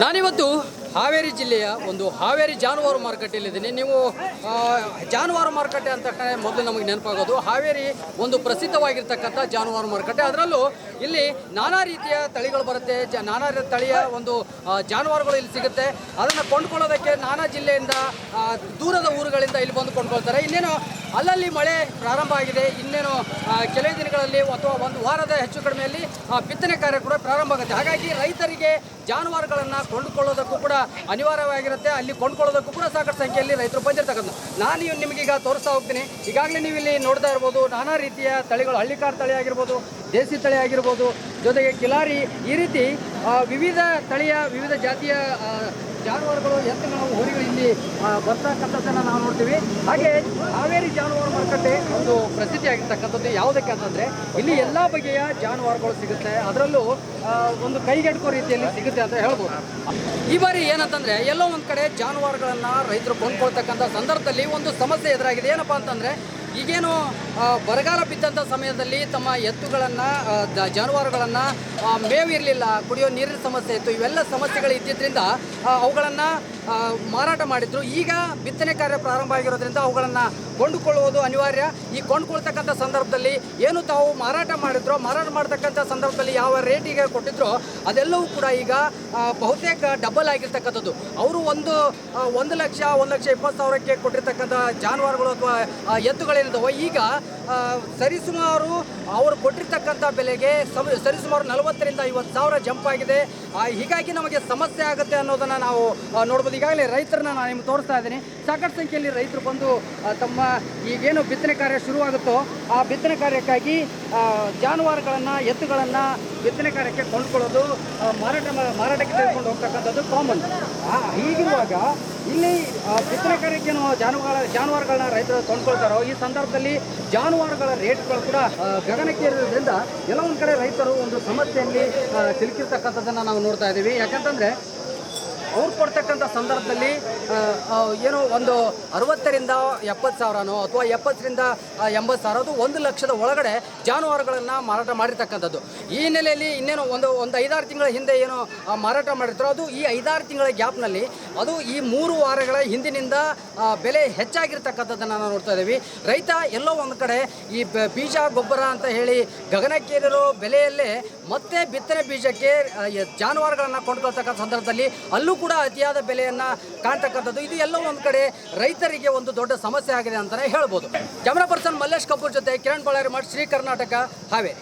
ನಾನಿವತ್ತು ಹಾವೇರಿ ಜಿಲ್ಲೆಯ ಒಂದು ಹಾವೇರಿ ಜಾನುವಾರು ಮಾರುಕಟ್ಟೆಯಲ್ಲಿದ್ದೀನಿ ನೀವು ಜಾನುವಾರು ಮಾರುಕಟ್ಟೆ ಅಂತ ಮೊದಲು ನಮಗೆ ನೆನಪಾಗೋದು. ಹಾವೇರಿ ಒಂದು ಪ್ರಸಿದ್ಧವಾಗಿರ್ತಕ್ಕಂಥ ಜಾನುವಾರು ಮಾರುಕಟ್ಟೆ. ಅದರಲ್ಲೂ ಇಲ್ಲಿ ನಾನಾ ರೀತಿಯ ತಳಿಗಳು ಬರುತ್ತೆ. ಜ, ನಾನಾ ತಳಿಯ ಒಂದು ಜಾನುವಾರುಗಳು ಇಲ್ಲಿ ಸಿಗುತ್ತೆ. ಅದನ್ನು ಕೊಂಡ್ಕೊಳ್ಳೋದಕ್ಕೆ ನಾನಾ ಜಿಲ್ಲೆಯಿಂದ ದೂರದ ಊರುಗಳಿಂದ ಇಲ್ಲಿ ಬಂದು ಕೊಂಡ್ಕೊಳ್ತಾರೆ. ಇನ್ನೇನು ಅಲ್ಲಲ್ಲಿ ಮಳೆ ಪ್ರಾರಂಭ ಆಗಿದೆ. ಇನ್ನೇನು ಕೆಲವೇ ದಿನಗಳಲ್ಲಿ ಅಥವಾ ಒಂದು ವಾರದ ಹೆಚ್ಚು ಕಡಿಮೆಯಲ್ಲಿ ಬಿತ್ತನೆ ಕಾರ್ಯ ಕೂಡ ಪ್ರಾರಂಭ ಆಗುತ್ತೆ. ಹಾಗಾಗಿ ರೈತರಿಗೆ ಜಾನುವಾರುಗಳನ್ನು ಕೊಂಡುಕೊಳ್ಳೋದಕ್ಕೂ ಕೂಡ ಅನಿವಾರ್ಯವಾಗಿರುತ್ತೆ. ಅಲ್ಲಿ ಕೊಂಡುಕೊಳ್ಳೋದಕ್ಕೂ ಕೂಡ ಸಾಕಷ್ಟು ಸಂಖ್ಯೆಯಲ್ಲಿ ರೈತರು ಬಂದಿರ್ತಕ್ಕಂಥ ನಾನು ಇವ್ ಈಗ ತೋರಿಸ್ತಾ ಹೋಗ್ತೀನಿ. ಈಗಾಗಲೇ ನೀವು ಇಲ್ಲಿ ನೋಡ್ತಾ ಇರ್ಬೋದು, ನಾನಾ ರೀತಿಯ ತಳಿಗಳು, ಹಳ್ಳಿಕಾರ್ ತಳಿ ಆಗಿರ್ಬೋದು, ದೇಸಿ ತಳಿ ಆಗಿರ್ಬೋದು, ಜೊತೆಗೆ ಕಿಲಾರಿ, ಈ ರೀತಿ ವಿವಿಧ ತಳಿಯ, ವಿವಿಧ ಜಾತಿಯ ಜಾನುವಾರುಗಳು ಎತ್ತುಗಳು ಹೋರಿಗಳು ಇಲ್ಲಿ ಬರ್ತಕ್ಕಂಥದ್ದನ್ನು ನಾವು ನೋಡ್ತೀವಿ. ಹಾಗೆ ಹಾವೇರಿ ಜಾನುವಾರು ಮಾರುಕಟ್ಟೆ ಒಂದು ಪ್ರಸಿದ್ಧಿಯಾಗಿರ್ತಕ್ಕಂಥದ್ದು ಯಾವುದಕ್ಕೆ ಅಂತಂದರೆ, ಇಲ್ಲಿ ಎಲ್ಲ ಬಗೆಯ ಜಾನುವಾರುಗಳು ಸಿಗುತ್ತೆ. ಅದರಲ್ಲೂ ಒಂದು ಕೈಗೆಟುಕೋ ರೀತಿಯಲ್ಲಿ ಸಿಗುತ್ತೆ ಅಂತ ಹೇಳ್ಬೋದು. ಈ ಬಾರಿ ಏನಂತಂದರೆ, ಎಲ್ಲೋ ಒಂದು ಕಡೆ ಜಾನುವಾರುಗಳನ್ನು ರೈತರು ಕೊಂಡ್ಕೊಳ್ತಕ್ಕಂಥ ಸಂದರ್ಭದಲ್ಲಿ ಒಂದು ಸಮಸ್ಯೆ ಎದುರಾಗಿದೆ. ಏನಪ್ಪ ಅಂತಂದರೆ ಈಗೇನು ಬರಗಾಲ ಬಿದ್ದಂಥ ಸಮಯದಲ್ಲಿ ತಮ್ಮ ಎತ್ತುಗಳನ್ನು ಜಾನುವಾರುಗಳನ್ನು ಮೇವಿರಲಿಲ್ಲ, ಕುಡಿಯೋ ನೀರಿನ ಸಮಸ್ಯೆ ಇತ್ತು, ಇವೆಲ್ಲ ಸಮಸ್ಯೆಗಳು ಇದ್ದಿದ್ದರಿಂದ ಅವುಗಳನ್ನು ಮಾರಾಟ ಮಾಡಿದ್ರು. ಈಗ ಬಿತ್ತನೆ ಕಾರ್ಯ ಪ್ರಾರಂಭ ಆಗಿರೋದ್ರಿಂದ ಅವುಗಳನ್ನು ಕೊಂಡುಕೊಳ್ಳುವುದು ಅನಿವಾರ್ಯ. ಈ ಕೊಂಡುಕೊಳ್ತಕ್ಕಂಥ ಸಂದರ್ಭದಲ್ಲಿ ಏನು ತಾವು ಮಾರಾಟ ಮಾಡಿದ್ರೋ, ಮಾರಾಟ ಮಾಡ್ತಕ್ಕಂಥ ಸಂದರ್ಭದಲ್ಲಿ ಯಾವ ರೇಟಿಗೆ ಕೊಟ್ಟಿದ್ರೋ, ಅದೆಲ್ಲವೂ ಕೂಡ ಈಗ ಬಹುತೇಕ ಡಬಲ್ ಆಗಿರ್ತಕ್ಕಂಥದ್ದು. ಅವರು ಒಂದು ಒಂದು ಲಕ್ಷ ಒಂದು ಲಕ್ಷ ಇಪ್ಪತ್ತು ಸಾವಿರಕ್ಕೆ ಕೊಟ್ಟಿರ್ತಕ್ಕಂಥ ಜಾನುವಾರುಗಳು ಅಥವಾ ಎತ್ತುಗಳೇನಿದ್ದಾವೆ ಈಗ ಸರಿಸುಮಾರು ಅವರು ಕೊಟ್ಟಿರ್ತಕ್ಕಂಥ ಬೆಲೆಗೆ ಸಮ, ಸರಿಸುಮಾರು ನಲವತ್ತರಿಂದ ಐವತ್ತು ಸಾವಿರ ಜಂಪ್ ಆಗಿದೆ. ಹೀಗಾಗಿ ನಮಗೆ ಸಮಸ್ಯೆ ಆಗುತ್ತೆ ಅನ್ನೋದನ್ನು ನಾವು ನೋಡ್ಬೋದು. ಈಗಾಗಲೇ ರೈತರನ್ನ ನಾನು ನಿಮ್ಗೆ ತೋರಿಸ್ತಾ ಇದ್ದೀನಿ. ಸಾಕಷ್ಟು ಸಂಖ್ಯೆಯಲ್ಲಿ ರೈತರು ಬಂದು ತಮ್ಮ ಈಗೇನು ಬಿತ್ತನೆ ಕಾರ್ಯ ಶುರುವಾಗುತ್ತೋ, ಆ ಬಿತ್ತನೆ ಕಾರ್ಯಕ್ಕಾಗಿ ಜಾನುವಾರುಗಳನ್ನು, ಎತ್ತುಗಳನ್ನು ಬಿತ್ತನೆ ಕಾರ್ಯಕ್ಕೆ ಕೊಂಡ್ಕೊಳ್ಳೋದು ಮಾರಾಟ ಮಾರಾಟಕ್ಕೆ ತೆಗೆದುಕೊಂಡು ಹೋಗ್ತಕ್ಕಂಥದ್ದು ಕಾಮನ್ ಹೀಗಿರುವಾಗ ಇಲ್ಲಿ ಬಿತ್ತನೆ ಕಾರ್ಯಕ್ಕೇನು ಜಾನುವಾರು, ಜಾನುವಾರುಗಳನ್ನ ರೈತರು ಕೊಂಡ್ಕೊಳ್ತಾರೋ, ಈ ಸಂದರ್ಭದಲ್ಲಿ ಜಾನುವಾರುಗಳ ರೇಟ್ಗಳು ಕೂಡ ಗಗನಕ್ಕೆ ಗಗನಕ್ಕೇರಿರೋದ್ರಿಂದ ಎಲ್ಲ ಒಂದು ಕಡೆ ರೈತರು ಒಂದು ಸಮಸ್ಯೆಯಲ್ಲಿ ಸಿಲುಕಿರ್ತಕ್ಕಂಥದ್ದನ್ನು ನಾವು ನೋಡ್ತಾ ಇದ್ದೀವಿ. ಯಾಕಂತಂದರೆ, ಅವ್ರು ಕೊಡ್ತಕ್ಕಂಥ ಸಂದರ್ಭದಲ್ಲಿ ಏನೋ, ಒಂದು ಅರವತ್ತರಿಂದ ಎಪ್ಪತ್ತು ಸಾವಿರನೋ ಅಥವಾ ಎಪ್ಪತ್ತರಿಂದ ಎಂಬತ್ತು ಸಾವಿರ ಅದು ಒಂದು ಲಕ್ಷದ ಒಳಗಡೆ ಜಾನುವಾರುಗಳನ್ನು ಮಾರಾಟ ಮಾಡಿರ್ತಕ್ಕಂಥದ್ದು. ಈ ಹಿನ್ನೆಲೆಯಲ್ಲಿ ಇನ್ನೇನು ಒಂದು ಒಂದು ಐದಾರು ತಿಂಗಳ ಹಿಂದೆ ಏನು ಮಾರಾಟ ಮಾಡಿರ್ತಾರೋ, ಅದು ಈ ಐದಾರು ತಿಂಗಳ ಗ್ಯಾಪ್ನಲ್ಲಿ ಅದು ಈ ಮೂರು ವಾರಗಳ ಹಿಂದಿನಿಂದ ಬೆಲೆ ಹೆಚ್ಚಾಗಿರ್ತಕ್ಕಂಥದ್ದನ್ನು ನಾವು ನೋಡ್ತಾ ಇದ್ದೀವಿ. ರೈತ ಎಲ್ಲೋ ಒಂದು ಕಡೆ ಈ ಬೀಜ, ಗೊಬ್ಬರ ಅಂತ ಹೇಳಿ ಗಗನಕ್ಕೇರಿರೋ ಬೆಲೆಯಲ್ಲೇ ಮತ್ತೆ ಬಿತ್ತನೆ ಬೀಜಕ್ಕೆ ಜಾನುವಾರುಗಳನ್ನು ಕೊಂಡ್ಕೊಳ್ತಕ್ಕಂಥ ಸಂದರ್ಭದಲ್ಲಿ ಅಲ್ಲೂ ಕೂಡ ಅತಿಯಾದ ಬೆಲೆಯನ್ನು ಕಾಣ್ತಕ್ಕಂಥದ್ದು ಇದು ಎಲ್ಲ ಒಂದು ಕಡೆ ರೈತರಿಗೆ ಒಂದು ದೊಡ್ಡ ಸಮಸ್ಯೆ ಆಗಿದೆ ಅಂತಲೇ ಹೇಳ್ಬೋದು. ಕ್ಯಾಮ್ರಾ ಪರ್ಸನ್ ಮಲ್ಲೇಶ್ ಕಪೂರ್ ಜೊತೆ ಕಿರಣ್ ಬಳ್ಳಾರಿ ಮಾಡಿ ಶ್ರೀ ಕರ್ನಾಟಕ ಹಾವೇರಿ.